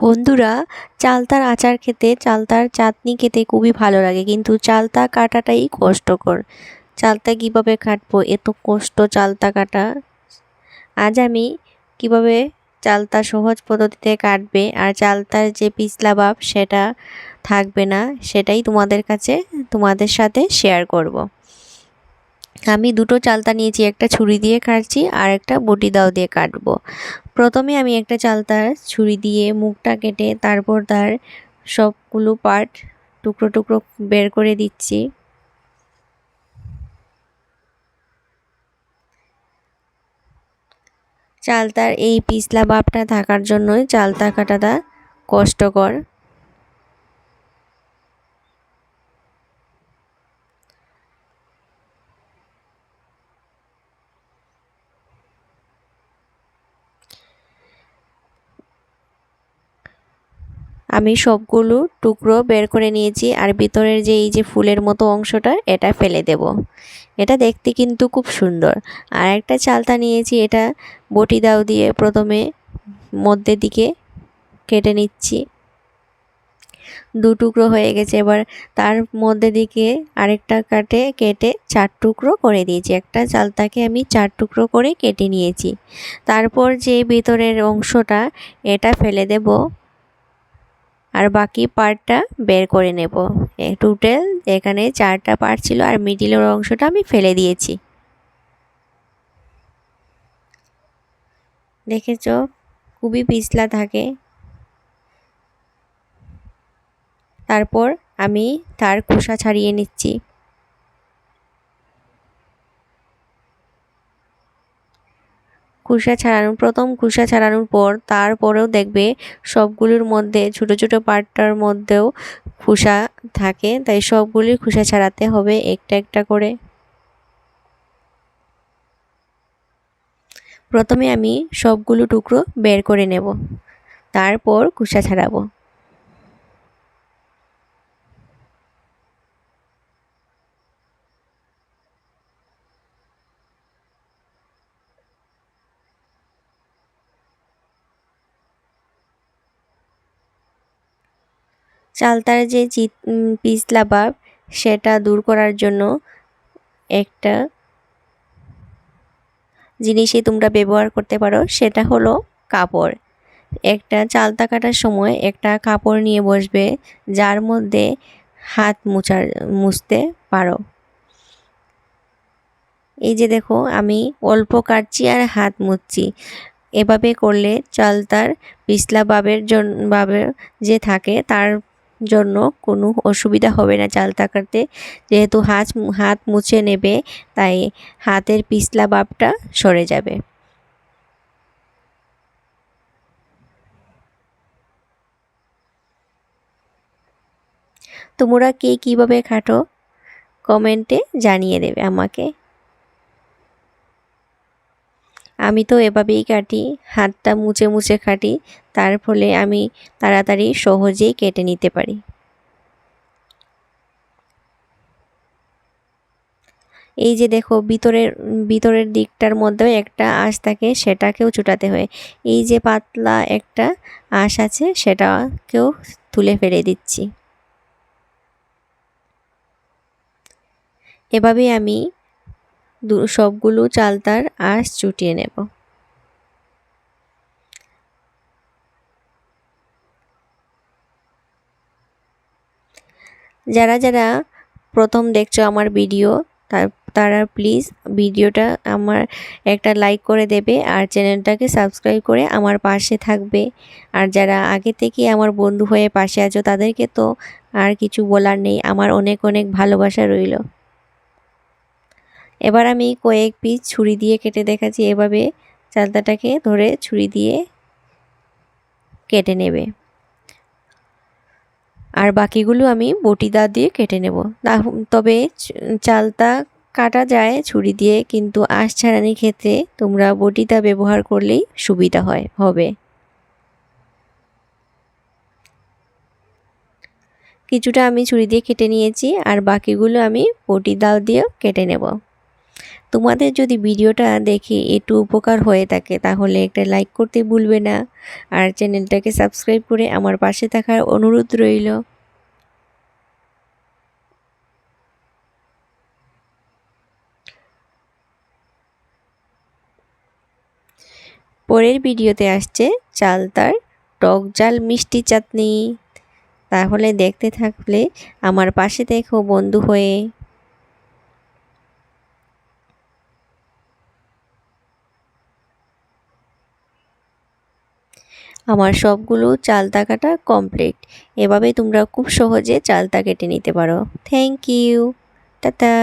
বন্ধুরা, চালতার আচার খেতে, চালতার চাটনি খেতে খুবই ভালো লাগে। কিন্তু চালতা কাটাটাই কষ্টকর। চালতা কীভাবে কাটবো? এত কষ্ট চালতা কাটা। আজ আমি কীভাবে চালতা সহজ পদ্ধতিতে কাটবে আর চালতার যে পিছলা ভাব সেটা থাকবে না, সেটাই তোমাদের কাছে, তোমাদের সাথে শেয়ার করব। আমি দুটো চালতা নিয়েছি, একটা ছুরি দিয়ে কাটছি আর একটা বটি দাও দিয়ে কাটবো। প্রথমে আমি একটা চালতার ছুরি দিয়ে মুখটা কেটে তারপর তার সবগুলো পার্ট টুকরো টুকরো বের করে দিচ্ছি। চালতার এই পিছলা বাপটা থাকার জন্যই চালতা কাটাটা কষ্টকর। আমি সবগুলো টুকরো বের করে নিয়েছি আর ভিতরের যে এই যে ফুলের মতো অংশটা, এটা ফেলে দেব। এটা দেখতে কিন্তু খুব সুন্দর। আর একটা চালতা নিয়েছি, এটা বটি দাও দিয়ে প্রথমে মধ্যে দিকে কেটে নিচ্ছি। দু টুকরো হয়ে গেছে, এবার তার মধ্যে দিকে আরেকটা কাটে, কেটে চার টুকরো করে দিয়েছি। একটা চালতাকে আমি চার টুকরো করে কেটে নিয়েছি। তারপর যে ভিতরের অংশটা, এটা ফেলে দেব। আর বাকি পার্টটা বের করে নেব। টোটাল এখানে চারটা পার্ট ছিল আর মিডিলের অংশটা আমি ফেলে দিয়েছি। দেখেছ? খুবই পিছলা থাকে। তারপর আমি তার খোসা ছাড়িয়ে নিচ্ছি। কুসা ছাড়ানোর, প্রথম কুসা ছাড়ানোর পর তারপরেও দেখবে সবগুলোর মধ্যে, ছোট ছোট পার্টটার মধ্যেও খুসা থাকে, তাই সবগুলির খুসা ছাড়াতে হবে একটা একটা করে। প্রথমে আমি সবগুলো টুকরো বের করে নেব, তারপর কুসা ছাড়াবো। চালতার যে পিছলা ভাব সেটা দূর করার জন্য একটা জিনিসই তোমরা ব্যবহার করতে পারো, সেটা হলো কাপড়। একটা চালতা কাটার সময় একটা কাপড় নিয়ে বসবে, যার মধ্যে হাত মুছার, মুছতে পারো। এই যে দেখো, আমি অল্প কাটছি আর হাত মুছছি। এভাবে করলে চালতার পিছলা বাবের জন্য বাবের যে থাকে, তার জন্য কোনো অসুবিধা হবে না চাল তাকাতে যেহেতু হাত হাত মুছে নেবে, তাই হাতের পিছলা বাপটা সরে যাবে। তোমরা কে কীভাবে খাটো? কমেন্টে জানিয়ে দেবে আমাকে। আমি তো এভাবেই কাটি, হাতটা মুছে মুছে কাটি তার ফলে আমি তাড়াতাড়ি সহজেই কেটে নিতে পারি। এই যে দেখো, ভিতরের ভিতরের দিকটার মধ্যেও একটা আঁশ থাকে, সেটাকেও চুটাতে হয়। এই যে পাতলা একটা আঁশ আছে, সেটাকেও তুলে ফেলে দিচ্ছি। এভাবে আমি সবগুলো চালতার আঁশ চুটিয়ে নেব। যারা যারা প্রথম দেখছ আমার ভিডিও তারা প্লিজ ভিডিওটা আমার একটা লাইক করে দেবে আর চ্যানেলটাকে সাবস্ক্রাইব করে আমার পাশে থাকবে। আর যারা আগে থেকে আমার বন্ধু হয়ে পাশে আছো তাদেরকে তো আর কিছু বলার নেই, আমার অনেক অনেক ভালোবাসা রইল। এবার আমি কয়েক পিস ছুরি দিয়ে কেটে দেখাচ্ছি। এভাবে চালতাটাকে ধরে ছুরি দিয়ে কেটে নেবে। আর বাকিগুলো আমি বটি দা দিয়ে কেটে নেব। তবে চালতা কাটা যায় ছুরি দিয়ে, কিন্তু আঁশ ছাড়ানির ক্ষেত্রে তোমরা বটিটা ব্যবহার করলেই সুবিধা হয়, হবে। কিছুটা আমি ছুরি দিয়ে কেটে নিয়েছি, আর বাকিগুলো আমি বটি দাও দিয়েও কেটে নেব। তোমাদের যদি ভিডিওটা দেখে একটু উপকার হয়ে থাকে, তাহলে একটা লাইক করতে ভুলবে না। আর চ্যানেলটাকে সাবস্ক্রাইব করে আমার পাশে থাকার অনুরোধ রইল। পরের ভিডিওতে আসছে চালতার টক জাল মিষ্টি চাটনি। তাহলে দেখতে থাকলে আমার পাশে দেখো বন্ধু হয়ে। আমার সবগুলো চালতা কাটা কমপ্লিট এভাবে তোমরা খুব সহজে চালতা কেটে নিতে পারো। Thank you tata.